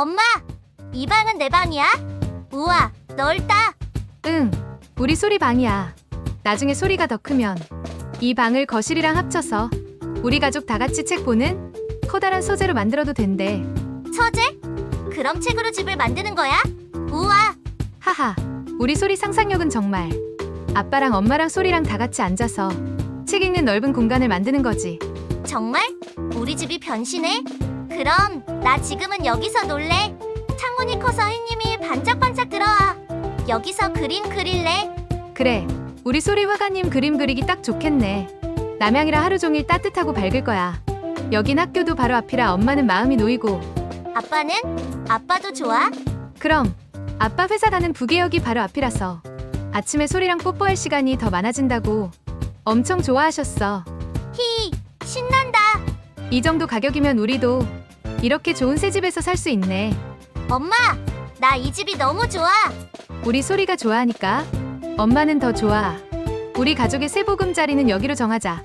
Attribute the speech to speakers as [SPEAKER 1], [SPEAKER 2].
[SPEAKER 1] 엄마, 이 방은 내 방이야? 우와, 넓다.
[SPEAKER 2] 응, 우리 소리 방이야. 나중에 소리가 더 크면 이 방을 거실이랑 합쳐서 우리 가족 다 같이 책 보는 커다란 소재로 만들어도 된대.
[SPEAKER 1] 서재? 그럼 책으로 집을 만드는 거야? 우와,
[SPEAKER 2] 하하, 우리 소리 상상력은 정말. 아빠랑 엄마랑 소리랑 다 같이 앉아서 책 읽는 넓은 공간을 만드는 거지.
[SPEAKER 1] 정말? 우리 집이 변신해? 그럼 나 지금은 여기서 놀래. 창문이 커서 햇님이 반짝반짝 들어와. 여기서 그림 그릴래.
[SPEAKER 2] 그래, 우리 소리 화가님 그림 그리기 딱 좋겠네. 남양이라 하루 종일 따뜻하고 밝을 거야. 여긴 학교도 바로 앞이라 엄마는 마음이 놓이고.
[SPEAKER 1] 아빠는? 아빠도 좋아?
[SPEAKER 2] 그럼 아빠 회사 가는 부계역이 바로 앞이라서 아침에 소리랑 뽀뽀할 시간이 더 많아진다고 엄청 좋아하셨어.
[SPEAKER 1] 히, 신난다.
[SPEAKER 2] 이 정도 가격이면 우리도 이렇게 좋은 새 집에서 살 수 있네.
[SPEAKER 1] 엄마, 나 이 집이 너무 좋아.
[SPEAKER 2] 우리 소리가 좋아하니까 엄마는 더 좋아. 우리 가족의 새 보금자리는 여기로 정하자.